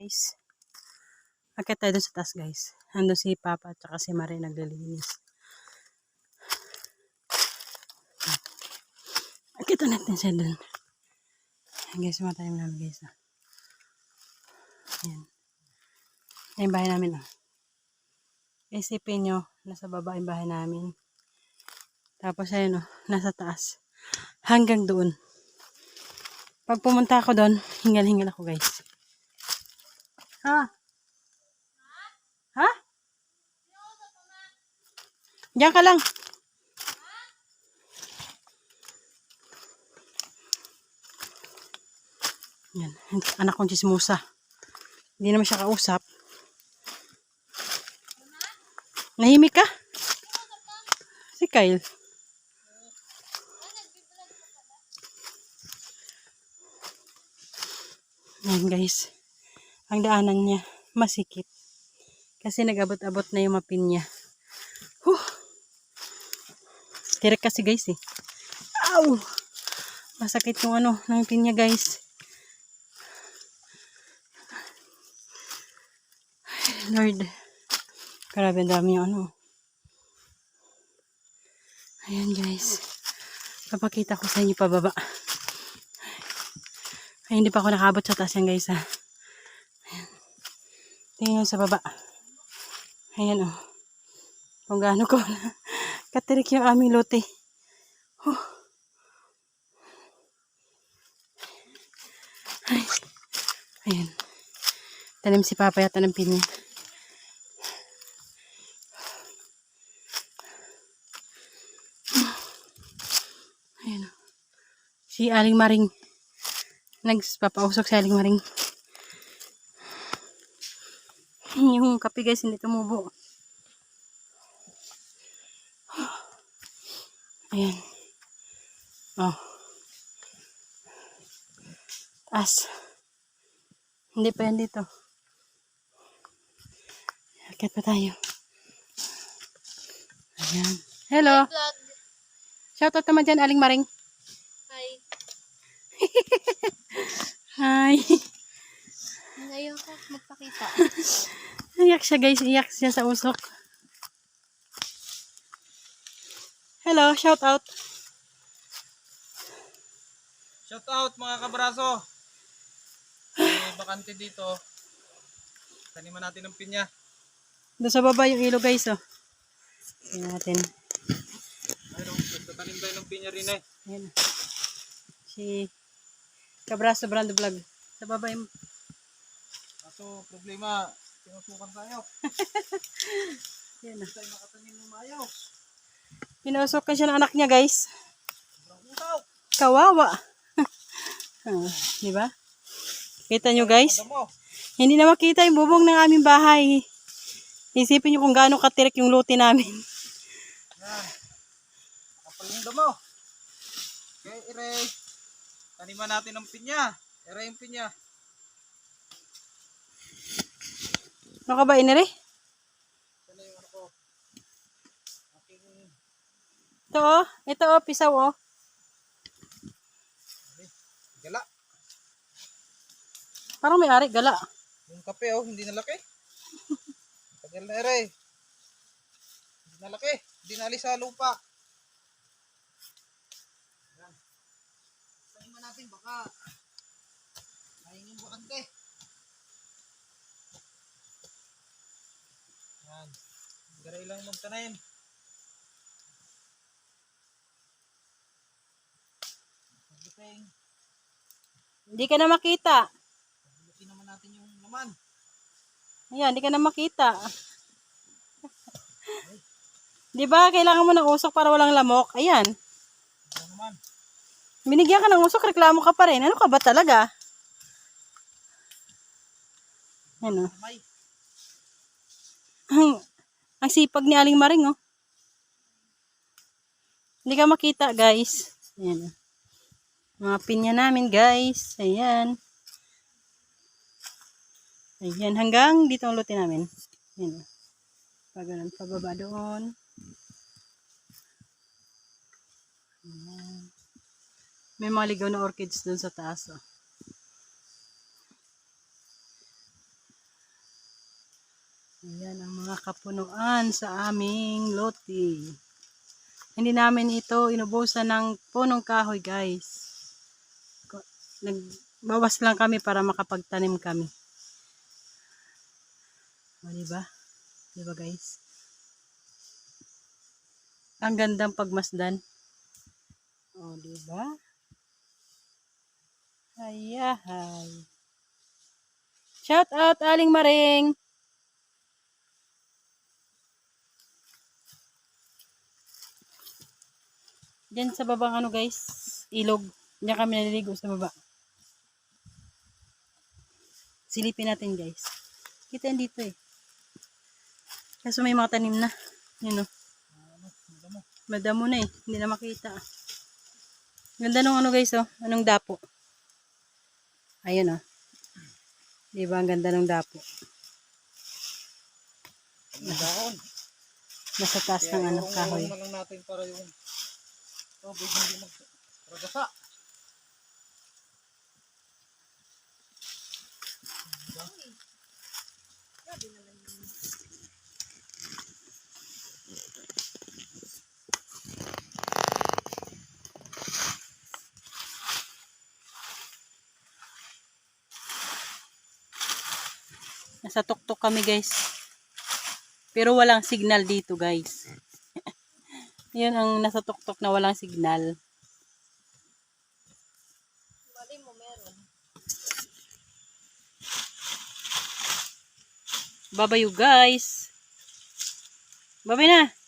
Guys, akit tayo sa taas guys. Andun si Papa at si Marie naglilinis. Akita natin siya dun. Ayan guys, tayo namin guys. ah. Ayan. Ayan yung bahay namin. Oh. Isipin nyo, nasa baba yung bahay namin. Tapos ayun oh, nasa taas. Hanggang doon. Pag pumunta ako doon, hingal-hingal ako guys. Ha? Ha? Diyan ka lang. Yan. Anak kong chismosa. Hindi naman siya kausap. Nahimik ka? Si Kyle. Yan guys. Ang daanan niya masikip. Kasi nag-abot-abot na yung mapin niya. Huh. Tirik kasi guys eh. Ow! Masakit yung ano, ng pin niya guys. Ay, Lord. Grabe dami yung ano. Ayan guys. Papakita ko sa inyo pababa. Ay, hindi pa ako nakabot sa taas yan guys ha. Tingnan sa baba. Ayan oh. Kung gaano ko na katirik yung aming lote. Huh. Ay. Ayan. Tanim si Papa yata ng pinya. Ayan oh. Si Aling Maring. Nagpapausok si Aling Maring. Yung kape guys, hindi tumubo. Ayan. Oh. Taas. Hindi pa yan dito. Akit pa tayo. Ayan. Hello. Shoutout naman dyan, Aling Maring. Hi. Hi. Ngayon ko magpakita. Iyak siya guys, iyak siya sa usok. Hello, shout out. Shout out mga kabraso. May bakante dito. Taniman natin ng pinya. Doon sa baba yung ilo guys, oh. Tingnan natin. Ayun, nagtatanim tayo ng pinya rin eh. Ayan. Si Cabraso Brando Vlog. Sa baba yung... Kaso problema, sinusukan tayo. Ayan, Hindi tayo makatanim ng maayos. Pinusok ka siya ng anak niya guys. Kawawa. ah, di ba? Kita nyo guys? Hindi na makita yung bubong ng aming bahay. Isipin nyo kung gaano katirik yung luti namin. Yan. Nakapal yung damo. Okay, Ire. Taniman natin ng pinya. Ire yung pinya. Ano? Ito na. Aking Ito oh. Ito oh, pisaw oh. gala. Parang may ari, gala. Yung kape oh, hindi nalaki. Tagal na ere. Hindi nalaki. Hindi nalis sa lupa. Taniman natin baka mahingin bakante. Yan. Lang magtanim. Pagbuting. Hindi ka na makita. Pagbutin naman natin yung laman. Ayan, hindi ka na makita. Di ba, kailangan mo ng usok para walang lamok? Ayan. Ano naman. Binigyan ka ng usok, reklamo ka pa rin. Ano ka ba talaga? Yan oh. Ang, sipag ni Aling Maring, oh. Hindi ka makita, guys. Ayan. oh. Mga pinya namin, guys. Ayan. Ayan, hanggang dito ang luti namin. Ayan. oh. Pag ganun, pababa doon. Ayan. May mga na orchids doon sa taas, oh. Ayan ang mga kapunuan sa aming lote. Hindi namin ito inubusan ng punong kahoy guys. Nagbawas lang kami para makapagtanim kami. O, diba? Diba guys? Ang gandang pagmasdan. O, diba? Hayahay. Shout out, Aling Maring! Diyan sa babang ano guys, ilog. Diyan kami naliligo sa baba. Silipin natin guys. Kita yan dito eh. Kaso may mga tanim na. Yun o. Madamo na eh. Hindi na makita. Ganda nung ano guys oh. Anong dapo. Ayun oh. Diba ang ganda ng dapo. Ang dahon. Nasa taas ng ano, kahoy. lang natin para yung tubig hindi mag-ragasa. Nasa tuktok kami guys. Pero walang signal dito guys. Yun ang nasa tuktok na walang signal. Mali mo meron. Babayo guys. Babay na.